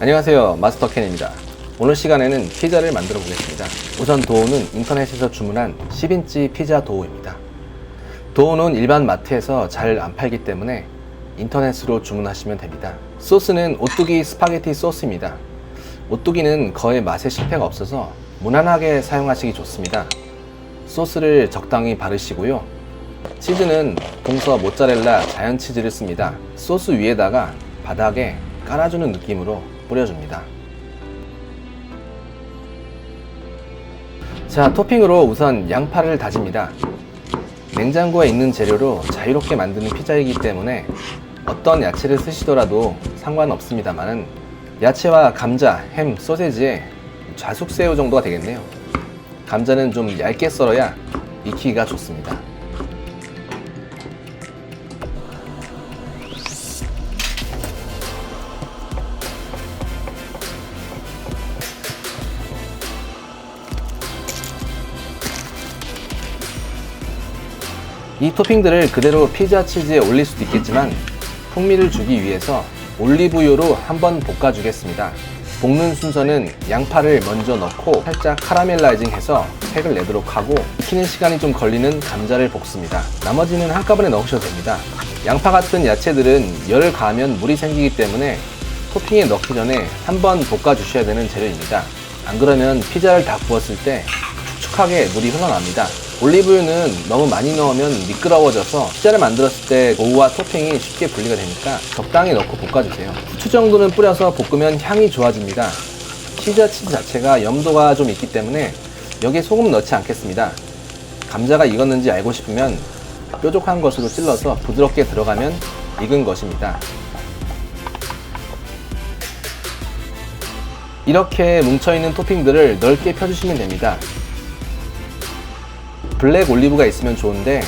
안녕하세요 마스터 켄입니다. 오늘 시간에는 피자를 만들어 보겠습니다. 우선 도우는 인터넷에서 주문한 10인치 피자 도우입니다. 도우는 일반 마트에서 잘 안 팔기 때문에 인터넷으로 주문하시면 됩니다. 소스는 오뚜기 스파게티 소스입니다. 오뚜기는 거의 맛에 실패가 없어서 무난하게 사용하시기 좋습니다. 소스를 적당히 바르시고요. 치즈는 동서 모짜렐라 자연 치즈를 씁니다. 소스 위에다가 바닥에 깔아주는 느낌으로 뿌려줍니다. 자, 토핑으로 우선 양파를 다집니다. 냉장고에 있는 재료로 자유롭게 만드는 피자이기 때문에 어떤 야채를 쓰시더라도 상관없습니다만은 야채와 감자, 햄, 소세지에 좌숙새우 정도가 되겠네요. 감자는 좀 얇게 썰어야 익히기가 좋습니다. 이 토핑들을 그대로 피자 치즈에 올릴 수도 있겠지만 풍미를 주기 위해서 올리브유로 한번 볶아주겠습니다. 볶는 순서는 양파를 먼저 넣고 살짝 카라멜라이징 해서 색을 내도록 하고 익히는 시간이 좀 걸리는 감자를 볶습니다. 나머지는 한꺼번에 넣으셔도 됩니다. 양파 같은 야채들은 열을 가하면 물이 생기기 때문에 토핑에 넣기 전에 한번 볶아주셔야 되는 재료입니다. 안 그러면 피자를 다 구웠을 때 축축하게 물이 흘러납니다. 올리브유는 너무 많이 넣으면 미끄러워져서 피자를 만들었을 때 도우와 토핑이 쉽게 분리가 되니까 적당히 넣고 볶아주세요. 후추 정도는 뿌려서 볶으면 향이 좋아집니다. 피자 치즈 자체가 염도가 좀 있기 때문에 여기에 소금 넣지 않겠습니다. 감자가 익었는지 알고 싶으면 뾰족한 것으로 찔러서 부드럽게 들어가면 익은 것입니다. 이렇게 뭉쳐있는 토핑들을 넓게 펴주시면 됩니다. 블랙 올리브가 있으면 좋은데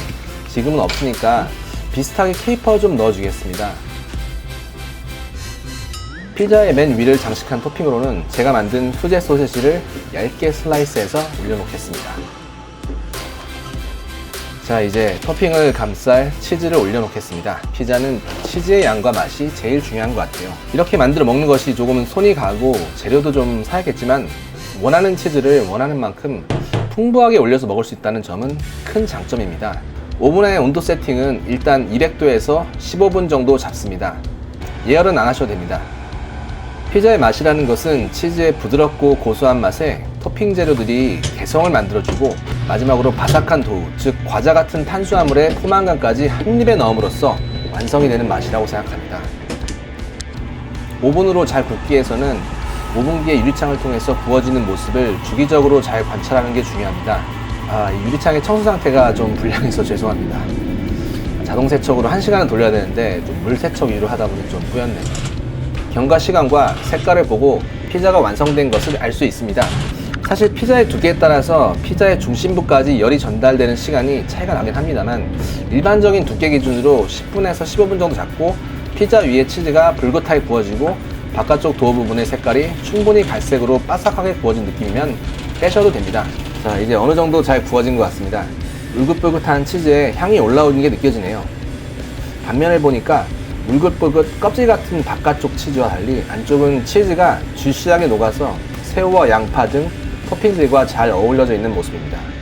지금은 없으니까 비슷하게 케이퍼 좀 넣어주겠습니다. 피자의 맨 위를 장식한 토핑으로는 제가 만든 수제 소세지를 얇게 슬라이스해서 올려놓겠습니다. 자 이제 토핑을 감쌀 치즈를 올려놓겠습니다. 피자는 치즈의 양과 맛이 제일 중요한 것 같아요. 이렇게 만들어 먹는 것이 조금은 손이 가고 재료도 좀 사야겠지만 원하는 치즈를 원하는 만큼 풍부하게 올려서 먹을 수 있다는 점은 큰 장점입니다. 오븐의 온도 세팅은 일단 200도에서 15분 정도 잡습니다. 예열은 안 하셔도 됩니다. 피자의 맛이라는 것은 치즈의 부드럽고 고소한 맛에 토핑 재료들이 개성을 만들어주고 마지막으로 바삭한 도우, 즉 과자 같은 탄수화물의 포만감까지 한 입에 넣음으로써 완성이 되는 맛이라고 생각합니다. 오븐으로 잘 굽기 위해서는 오븐기의 유리창을 통해서 구워지는 모습을 주기적으로 잘 관찰하는 게 중요합니다. 아, 이 유리창의 청소 상태가 좀 불량해서 죄송합니다. 자동 세척으로 1시간은 돌려야 되는데 좀물 세척 위로 하다 보니 좀 뿌였네요. 경과 시간과 색깔을 보고 피자가 완성된 것을 알 수 있습니다. 사실 피자의 두께에 따라서 피자의 중심부까지 열이 전달되는 시간이 차이가 나긴 합니다만 일반적인 두께 기준으로 10분에서 15분 정도 잡고 피자 위에 치즈가 불긋하게 구워지고 바깥쪽 도어 부분의 색깔이 충분히 갈색으로 바삭하게 구워진 느낌이면 빼셔도 됩니다. 자, 이제 어느 정도 잘 구워진 것 같습니다. 울긋불긋한 치즈에 향이 올라오는 게 느껴지네요. 단면을 보니까 울긋불긋 껍질 같은 바깥쪽 치즈와 달리 안쪽은 치즈가 주시하게 녹아서 새우와 양파 등 토핑들과 잘 어울려져 있는 모습입니다.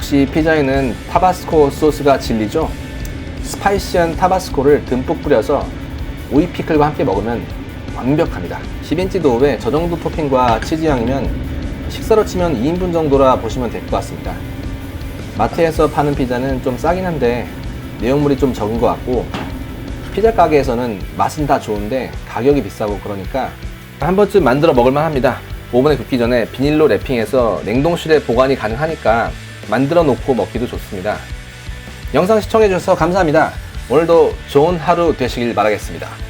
역시 피자에는 타바스코 소스가 진리죠. 스파이시한 타바스코를 듬뿍 뿌려서 오이 피클과 함께 먹으면 완벽합니다. 10인치 도우에 저 정도 토핑과 치즈 향이면 식사로 치면 2인분 정도라 보시면 될 것 같습니다. 마트에서 파는 피자는 좀 싸긴 한데 내용물이 좀 적은 것 같고 피자 가게에서는 맛은 다 좋은데 가격이 비싸고 그러니까 한 번쯤 만들어 먹을만 합니다. 오븐에 굽기 전에 비닐로 랩핑해서 냉동실에 보관이 가능하니까 만들어 놓고 먹기도 좋습니다. 영상 시청해주셔서 감사합니다. 오늘도 좋은 하루 되시길 바라겠습니다.